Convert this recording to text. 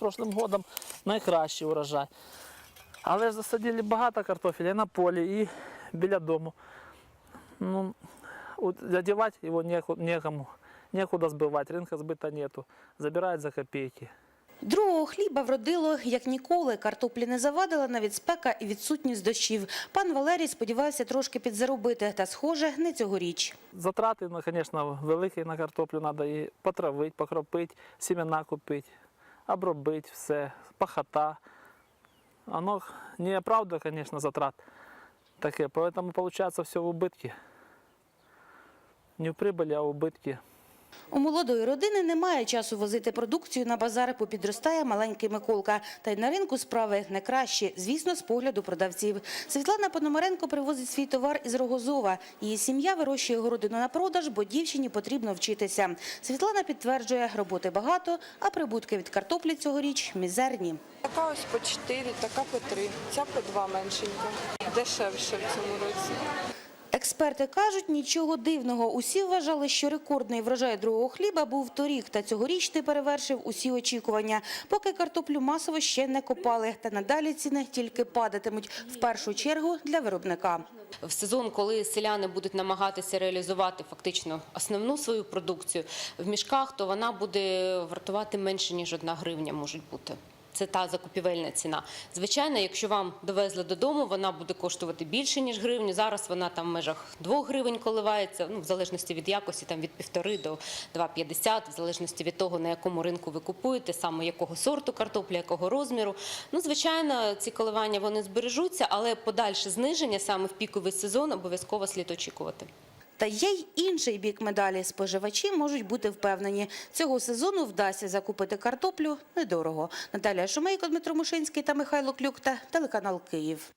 прошлим годом найкращий урожай. Але ж засадили багато картофеля на полі, і біля дому. Ну, от його некому, некуда збивати, ринка збита нету. Забирають за копійки. Другого хліба вродило як ніколи. Картоплі не завадила навіть спека і відсутність дощів. Пан Валерій сподівався трошки підзаробити, та схоже, не цьогоріч. Затрати, ну, звісно, великі на картоплю треба і потравити, покропити, сімена купити, обробити все, пахота. Оно не правда, звісно, затрат таке, поэтому получается все в убытке. Не в прибылі, а в убытке. У молодої родини немає часу возити продукцію на базари, бо підростає маленький Миколка. Та й на ринку справи не кращі, звісно, з погляду продавців. Світлана Пономаренко привозить свій товар із Рогозова. Її сім'я вирощує городину на продаж, бо дівчині потрібно вчитися. Світлана підтверджує, роботи багато, а прибутки від картоплі цьогоріч мізерні. Така ось по 4, така по 3, ця по 2 меншенька. Дешевше в цьому році. Експерти кажуть, нічого дивного. Усі вважали, що рекордний врожай другого хліба був торік, та цьогорічний перевершив усі очікування. Поки картоплю масово ще не копали, та надалі ціни тільки падатимуть. В першу чергу для виробника. в сезон, коли селяни будуть намагатися реалізувати фактично основну свою продукцію в мішках, то вона буде вартувати менше ніж одна гривня, можуть бути. Це та закупівельна ціна. Звичайно, якщо вам довезли додому, вона буде коштувати більше ніж гривню. Зараз вона там в межах 2 гривень коливається, ну в залежності від якості, там від 1,5 до 2,50, в залежності від того, на якому ринку ви купуєте, саме якого сорту картоплі, якого розміру. Ну, звичайно, ці коливання вони збережуться, але подальше зниження саме в піковий сезон обов'язково слід очікувати. Та є й інший бік медалі. Споживачі можуть бути впевнені, цього сезону вдасться закупити картоплю недорого. Наталія Шумейко, Дмитро Мушинський та Михайло Клюкта, телеканал Київ.